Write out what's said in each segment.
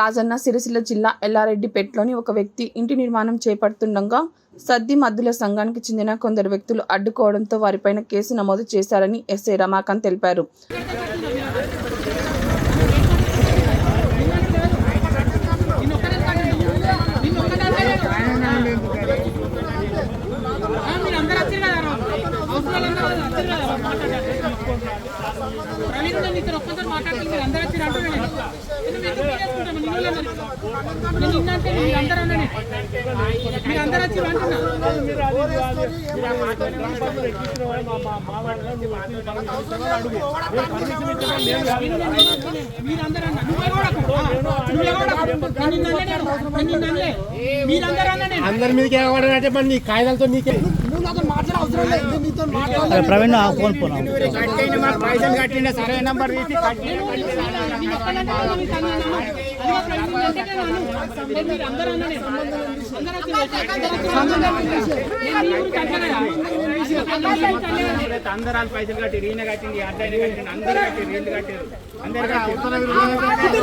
రాజన్న సిరిసిల్ల జిల్లా ఎల్లారెడ్డిపేటలోని ఒక వ్యక్తి ఇంటి నిర్మాణం చేపడుతుండగా సద్ది మద్దుల సంఘానికి చెందిన కొందరు వ్యక్తులు అడ్డుకోవడంతో వారిపైన కేసు నమోదు చేశారని ఎస్ఐ రమాకాంత్ తెలిపారు. మాట్లాడుతున్నారు అందరూ వచ్చారు నేను నిన్న అంటే మీరు అందరూ అన్నా నేను. మీరు అందరూ అంటున్నా మీరందరూ అన్నా నువ్వే కూడా నువ్వే కూడా. మీరందరూ అన్నా అందరి మీదకి మరి నీ కాగితాలతో నీకే ప్రవీణ్ ఫోన్ ఫోన్ పైసలు కట్టిండే సరే నంబర్ తీసి కట్టి నేను ఒక్కనంటే నేను మీకు అన్నాను. అది మా ఫ్రెండ్స్ ఉంటే నేను అన్నాను. నేను మీరు అందరూ అన్నా నేను. అందరూ వచ్చి అందరూ వచ్చి నేను మీ ఊరికి అంటలేదా? అందరూ వచ్చి అంటలేదా? అందరు వాళ్ళు పైసలు కట్టి ఈయన కట్టింది అడ్డైన కట్టింది అందరు కట్టి వీళ్ళు కట్టారు అందరు కట్టి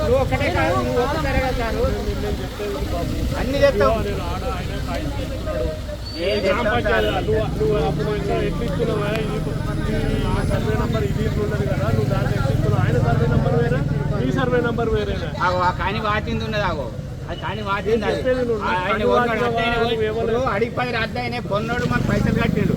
నువ్వు ఒకటే కాదు నువ్వు ఒక్కసారే కదా. అన్ని చెప్తావు ఏం చెప్తావు నువ్వు అప్పుడు సర్వే నంబర్ ఇది ఉన్నది కదా నువ్వు ఆయన సర్వే నంబర్ వేరే ఈ సర్వే నంబర్ వేరేనా ఆగో ఆ కానీ వాచింది ఉన్నది ఆగో అది కొన్నాడు వాచినవా? అడిగి పది పైసలు కట్టిండు